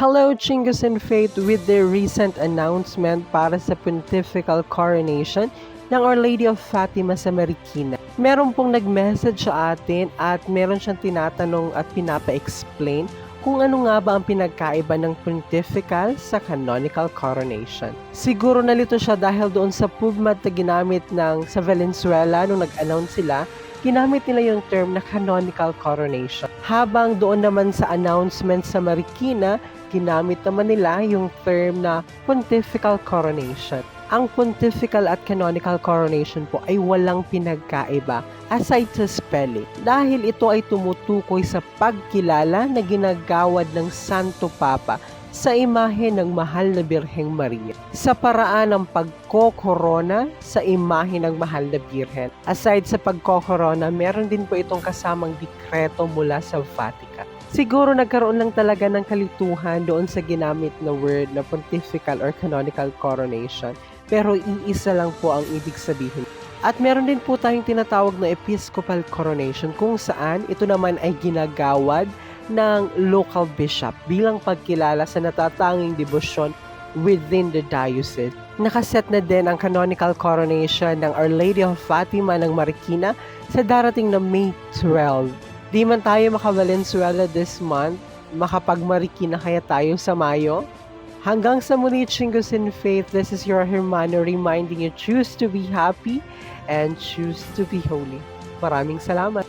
Hello, Chingus and Faith, with the recent announcement para sa pontifical coronation ng Our Lady of Fatima sa Marikina. Meron pong nag-message sa atin at meron siyang tinatanong at pinapa-explain kung ano nga ba ang pinagkaiba ng pontifical sa canonical coronation. Siguro nalito siya dahil doon sa PubMed na ginamit ng sa Valenzuela nung nag-announce sila ginamit nila yung term na canonical coronation. Habang doon naman sa announcement sa Marikina, ginamit naman nila yung term na pontifical coronation. Ang pontifical at canonical coronation po ay walang pinagkaiba aside sa spelling dahil ito ay tumutukoy sa pagkilala na ginagawad ng Santo Papa sa imahe ng mahal na Birheng Maria sa paraan ng pagkokorona sa imahe ng mahal na Birhen. Aside sa pagkokorona, meron din po itong kasamang dekreto mula sa Vatican. Siguro nagkaroon lang talaga ng kalituhan doon sa ginamit na word na pontifical or canonical coronation pero iisa lang po ang ibig sabihin. At meron din po tayong tinatawag na episcopal coronation kung saan ito naman ay ginagawad ng local bishop bilang pagkilala sa natatanging debosyon within the diocese. Nakaset na din ang canonical coronation ng Our Lady of Fatima ng Marikina sa darating na May 12. Di man tayo maka-Valenzuela this month, makapag-Marikina kaya tayo sa Mayo? Hanggang sa muli, Chingos in Faith, this is your Hermano reminding you choose to be happy and choose to be holy. Maraming salamat.